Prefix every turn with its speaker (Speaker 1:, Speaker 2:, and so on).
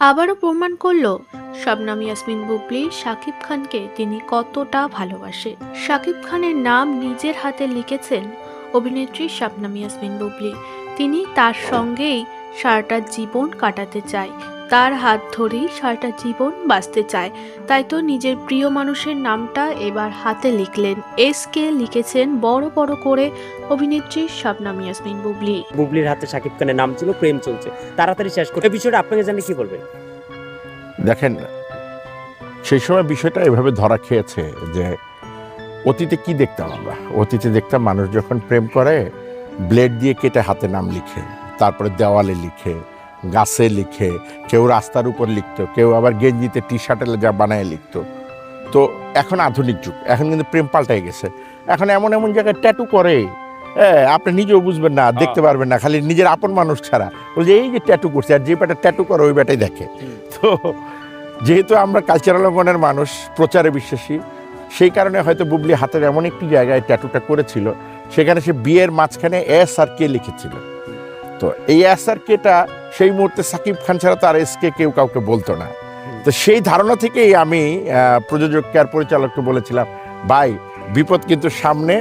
Speaker 1: আবারও প্রমাণ করল শবনাম ইয়াসমিন বুবলি শাকিব খানকে তিনি কতটা ভালোবাসে। শাকিব খানের নাম নিজের হাতে লিখেছেন অভিনেত্রী শবনাম ইয়াসমিন বুবলি। তিনি তার সঙ্গেই সারাটা জীবন কাটাতে চায়। তার হাত ধরেই সারাটা জীবন বাঁচতে চায়। তাই তো নিজের প্রিয় মানুষের নামটা এবার হাতে লিখলেন। এস কে লিখেছেন বড় বড় করে অভিনেত্রী শবনম ইয়াসমিন বুবলি।
Speaker 2: বুবলির হাতে শাকিব খানের নাম ছিল প্রেম চলছে। তাড়াতাড়ি শেষ করতে বিষয়টা আপনাকে জানলে কি বলবেন?
Speaker 3: দেখেন সেই সময় বিষয়টা এভাবে ধরা খেয়েছে যে অতীতে কি দেখতাম আমরা? অতীতে দেখতাম মানুষ যখন প্রেম করে ব্লেড দিয়ে কেটে হাতে নাম লিখে তারপরে দেওয়ালে লিখে গাছে লিখে কেউ রাস্তার উপর লিখতো কেউ আবার গেঞ্জিতে টি শার্টে যা বানায় লিখতো। তো এখন আধুনিক যুগ এখন কিন্তু প্রেম পাল্টাই গেছে। এখন এমন এমন জায়গায় ট্যাটু করে হ্যাঁ আপনি নিজেও বুঝবেন না দেখতে পারবেন না খালি নিজের আপন মানুষ ছাড়া। বলছে এই যে ট্যাটু করছে আর যে ব্যাটা ট্যাটু করে ওই ব্যাটাই দেখে। তো যেহেতু আমরা কালচারাল অঙ্গনের মানুষ প্রচারে বিশ্বাসী সেই কারণে হয়তো বুবলি হাতের এমন একটি জায়গায় ট্যাটুটা করেছিল সেখানে সে বিয়ের মাঝখানে এস আর কে লিখেছিল। তো এই এস আর কেটা সেই মুহূর্তে সাকিব খান ছাড়া তার এস কে কেউ কাউকে বলতো না। তো সেই ধারণা থেকেই আমি প্রযোজককে আর পরিচালককে বলেছিলাম, ভাই, বিপদ কিন্তু সামনে।